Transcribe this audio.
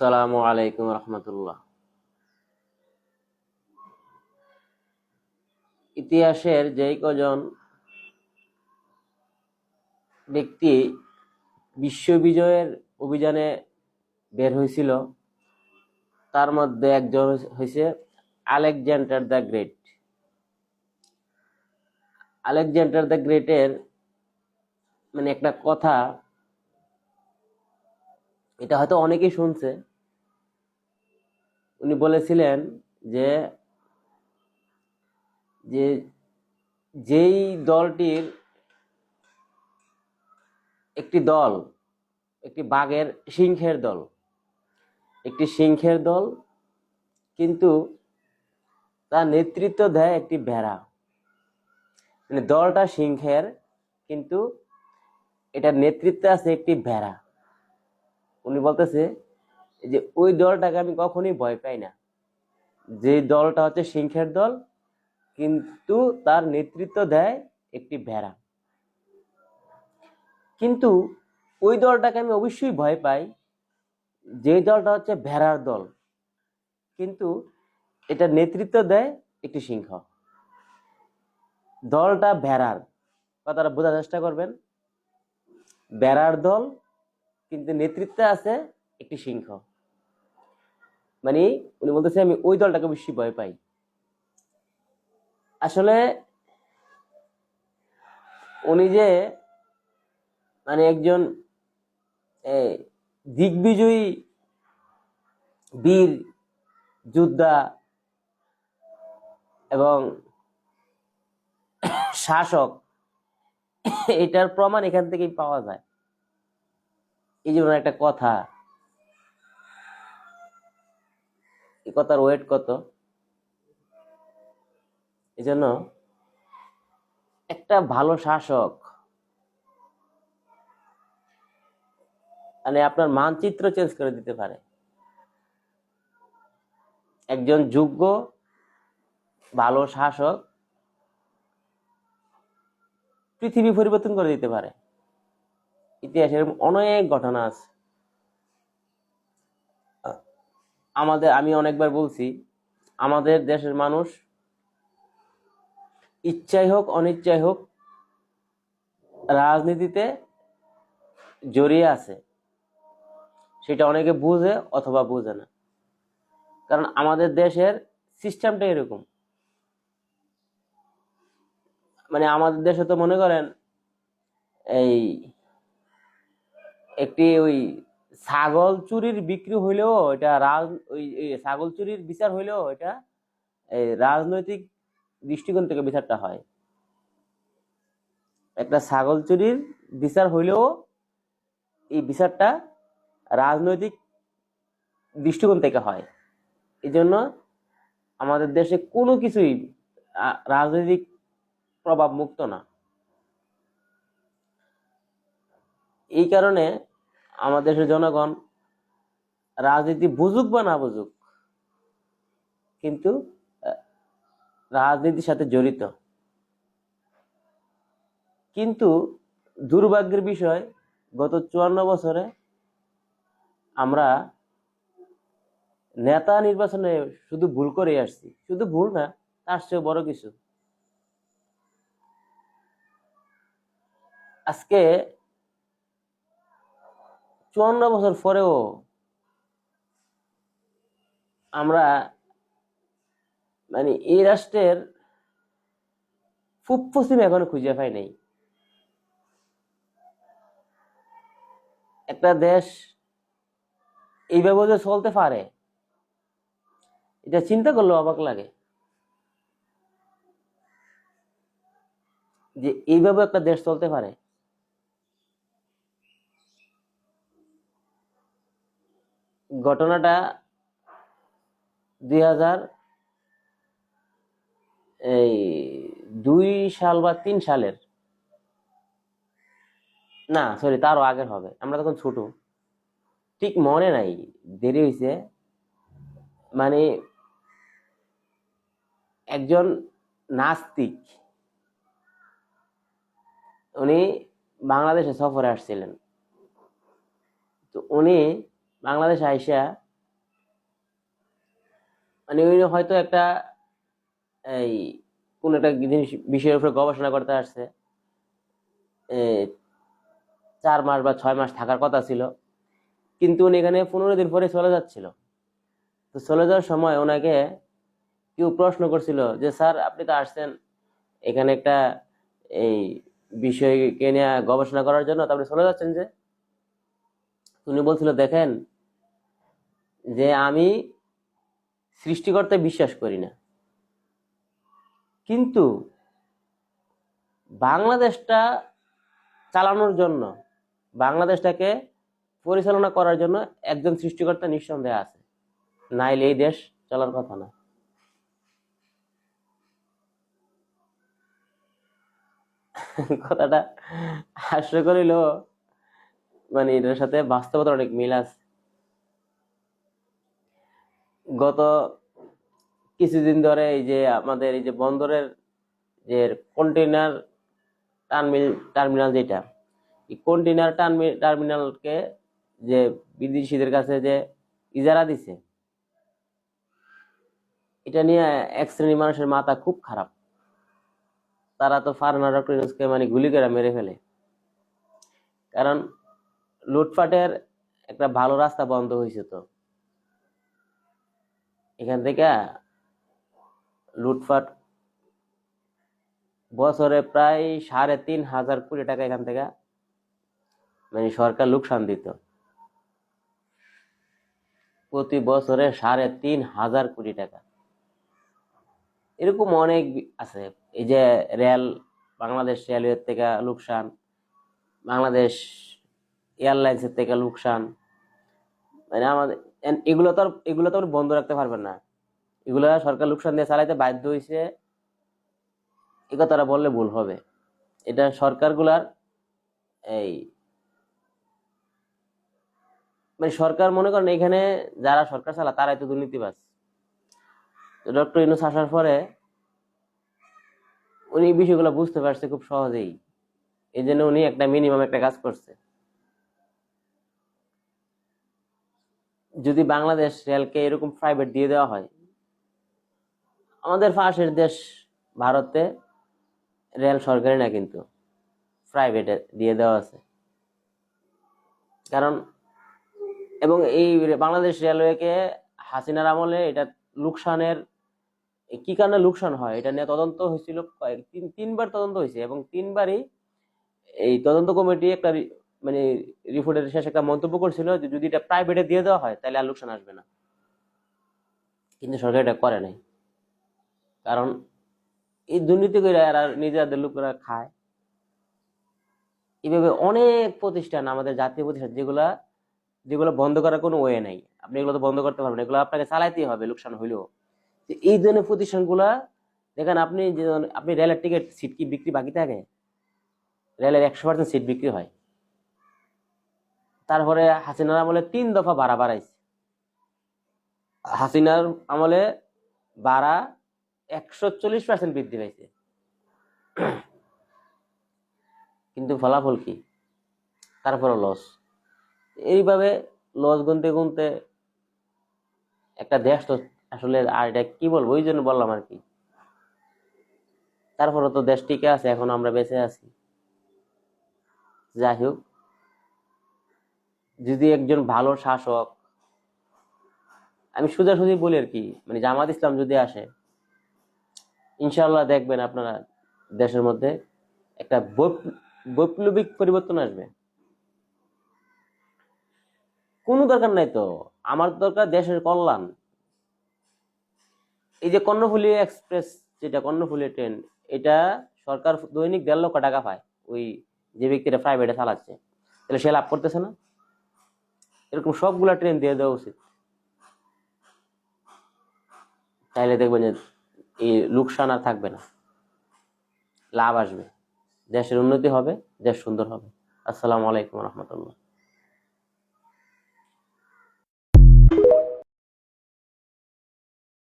আসসালামু আলাইকুম রহমতুল্লাহ। ইতিহাসের যেই কজন ব্যক্তি বিশ্ব বিজয়ের অভিযানে বের হয়েছিল, তার মধ্যে একজন হয়েছে Alexander the Great. Alexander the গ্রেটের মানে একটা কথা, এটা হয়তো অনেকেই শুনছে উনি বলেছিলেন যে যে যেই দলটির একটি দল, একটি বাঘের সিংহের দল, একটি সিংহের দল, কিন্তু তার নেতৃত্ব দেয় একটি ভেড়া। মানে দলটা সিংহের, কিন্তু এটার নেতৃত্বে আছে একটি ভেড়া। উনি বলতেছে যে ওই দলটাকে আমি কখনোই ভয় পাই না। যে দলটা হচ্ছে সিংহের দল, কিন্তু তার নেতৃত্ব দেয় একটি ভেড়া। কিন্তু ওই দলটাকে আমি অবশ্যই ভয় পাই, যে দলটা হচ্ছে ভেড়ার দল। কিন্তু এটা নেতৃত্ব দেয় একটি সিংহ। দলটা ভেড়ার। কথাটা বোঝার চেষ্টা করবেন। ভেড়ার দল, কিন্তু নেতৃত্বে আছে একটি সিংহ। মানে উনি বলতেছে, আমি ওই দলটাকে বেশি ভয় পাই। আসলে উনি যে মানে একজন দিগ্বিজয়ী বীর, যোদ্ধা এবং শাসক, এটার প্রমাণ এখান থেকেই পাওয়া যায়। এই যে একটা কথা। কথার ওয়েট কত? এই জন্য একটা ভালো শাসক মানে আপনার মানচিত্র চেঞ্জ করে দিতে পারে। একজন যোগ্য, ভালো শাসক পৃথিবী পরিবর্তন করে দিতে পারে। ইতিহাসের অনেক ঘটনা আছে। আমাদের, আমি অনেকবার বলছি, আমাদের দেশের মানুষ ইচ্ছাই হোক, অনিচ্ছাই হোক, রাজনীতিতে জড়িয়ে আছে। সেটা অনেকে বুঝে অথবা বুঝে না। কারণ আমাদের দেশের সিস্টেমটা এরকম। মানে আমাদের দেশে তো মনে করেন, এই একটি ওই ছাগল চুরির বিক্রি হইলেও এটা রাজ, ওই ছাগল চুরির বিচার হইলেও এটা এই রাজনৈতিক দৃষ্টিকোণ থেকে বিচারটা হয়। একটা ছাগল চুরির বিচার হইলেও এই বিচারটা রাজনৈতিক দৃষ্টিকোণ থেকে হয়। এই জন্য আমাদের দেশে কোনো কিছুই রাজনৈতিক প্রভাব মুক্ত না। এই কারণে আমাদের দেশের জনগণ রাজনীতি বুঝুক বা না বুঝুক, কিন্তু রাজনীতির সাথে জড়িত। কিন্তু দুর্ভাগ্যের বিষয়, গত চুয়ান্ন বছরে আমরা নেতা নির্বাচনে শুধু ভুল করে আসছি। শুধু ভুল না, তার চেয়ে বড় কিছু। আজকে চুয়ান্ন বছর পরেও আমরা মানে এই রাষ্ট্রের পূব পশ্চিম এখনও খুঁজে পাই নাই। একটা দেশ এইভাবে যে চলতে পারে, এটা চিন্তা করলে অবাক লাগে। যে এইভাবে একটা দেশ চলতে পারে ঘটনাটা দুই হাজার এই দুই সাল বা তিন সালের। না সরি তারও আগের হবে। আমরা তখন ছোট। ঠিক মনে নাই, দেরি হয়েছে মানে একজন নাস্তিক, উনি বাংলাদেশে সফরে আসছিলেন। তো উনি বাংলাদেশে আইসা মানে হয়তো একটা, এই, কোন একটা জিনিস, বিষয়ের উপরে গবেষণা করতে আসছে। চার মাস বা ছয় মাস থাকার কথা ছিল। কিন্তু উনি এখানে পনেরো দিন পরে চলে যাচ্ছিল। তো চলে যাওয়ার সময় ওনাকে কেউ প্রশ্ন করছিল যে, স্যার, আপনি তো আসছেন এখানে একটা, এই, বিষয়কে নিয়ে গবেষণা করার জন্য, তো আপনি চলে যাচ্ছেন যে? উনি বলছিল, দেখেন যে আমি সৃষ্টিকর্তায় বিশ্বাস করি না। কিন্তু বাংলাদেশটা চালানোর জন্য, বাংলাদেশটাকে পরিচালনা করার জন্য একজন সৃষ্টিকর্তা নিঃসন্দেহে আছে। নাইলে এই দেশ চলার কথা না। কথাটা হাস্য করিল মানে এটার সাথে বাস্তবতার অনেক মিল আছে। গত কিছুদিন ধরে এই যে আমাদের এই যে বন্দরের যে কন্টেইনার টার্মিনাল টার্মিনাল যেটা, এই কন্টেইনার টার্মিনালকে যে বিদেশিদের কাছে যে ইজারা দিছে, এটা নিয়ে এক শ্রেণির মানুষের মাথা খুব খারাপ। তারা তো ফারনা ডক্টর মানে গুলি করে মেরে ফেলে। কারণ লুটপাটের একটা ভালো রাস্তা বন্ধ হয়েছে তো। এখান থেকে লুটফাট বছরে প্রায় সাড়ে তিন হাজার কোটি টাকা এখান থেকে মানে সরকার লোকসান দিত। প্রতি বছরে সাড়ে তিন হাজার কোটি টাকা। এরকম অনেক আছে। এই যে রেল, বাংলাদেশ রেলওয়ের থেকে লোকসান, বাংলাদেশ এয়ারলাইন্সের থেকে লোকসান। মানে আমাদের এগুলো তো এগুলো তো বন্ধ রাখতে পারবেন না। এগুলো সরকার লোকসান দিয়ে চালাইতে বাধ্য হয়েছে এ কথাটা বললে ভুল হবে। এটা সরকারগুলার এই মানে সরকার মনে করেন এখানে যারা সরকার চালা তারাই তো দুর্নীতিবাজ। ডক্টর ইউনুস আসার পরে উনি এই বিষয়গুলো বুঝতে পারছে খুব সহজেই। এই জন্য উনি একটা মিনিমাম একটা কাজ করছে। যদি বাংলাদেশ রেলকে এরকম প্রাইভেট দিয়ে দেওয়া হয়, আমাদের পাশের দেশ ভারতে রেল সরকারি না কিন্তু প্রাইভেটে দিয়ে দেওয়া আছে। কারণ, এবং এই বাংলাদেশ রেলওয়েকে হাসিনার আমলে এটা লোকসানের, কি কারণে লোকসান হয় এটা নিয়ে তদন্ত হয়েছিল তিনবার তদন্ত হয়েছে এবং তিনবারই এই তদন্ত কমিটি একটা মানে রিপোর্টের শেষে একটা মন্তব্য করছিল যে যদি এটা প্রাইভেটে দিয়ে দেওয়া হয়, তাহলে আর লোকসান আসবে না। কিন্তু সরকার এটা করে নাই। কারণ এই দুর্নীতি করে এরা নিজেদের লোকেরা খায়। এইভাবে অনেক প্রতিষ্ঠান, আমাদের জাতীয় প্রতিষ্ঠান, যেগুলা, যেগুলো বন্ধ করার কোনো ওয়ে নাই। আপনি এগুলো তো বন্ধ করতে পারবেন। এগুলো আপনাকে চালাইতেই হবে, লোকসান হইলেও। এই ধরনের প্রতিষ্ঠানগুলা, দেখেন আপনি যে আপনি রেলের টিকিট সিট কি বিক্রি বাকি থাকে? রেলের একশো পার্সেন্ট সিট বিক্রি হয়। তারপরে হাসিনার আমলে তিন দফা ভাড়া বাড়াইছে। হাসিনার আমলে ভাড়া একশো চল্লিশ পার্সেন্ট বৃদ্ধি পাইছে। কিন্তু ফলাফল কি? তারপরে লস এইভাবে লস গুনতে গুনতে একটা দেশ তো আসলে আর এটা কি বলব? ওই জন্য বললাম আর কি। তারপরে তো দেশ টিকে আছে, এখন আমরা বেঁচে আছি। যাই হোক যদি একজন ভালো শাসক, আমি সোজাসুজি বলি আর কি মানে জামাত ইসলাম যদি আসে ইনশাল্লাহ দেখবেন আপনারা দেশের মধ্যে একটা বৈপ্লবিক পরিবর্তন আসবে। কোনো দরকার নাই তো, আমার দরকার দেশের কল্যাণ। এই যে কর্ণফুলী এক্সপ্রেস যেটা, কর্ণফুলী ট্রেন, এটা সরকার দৈনিক দেড় লক্ষ টাকা পায়, ওই যে ব্যক্তিটা প্রাইভেটে চালাচ্ছে। তাহলে সে লাভ করতেছে না? এরকম সবগুলা ট্রেন দিয়ে দেওয়া উচিত। তাইলে দেখবেন যে এই লোকসান আর থাকবে না। লাভ আসবে। দেশের উন্নতি হবে, দেশ সুন্দর হবে। আসসালামু আলাইকুম রহমতুল্লাহ।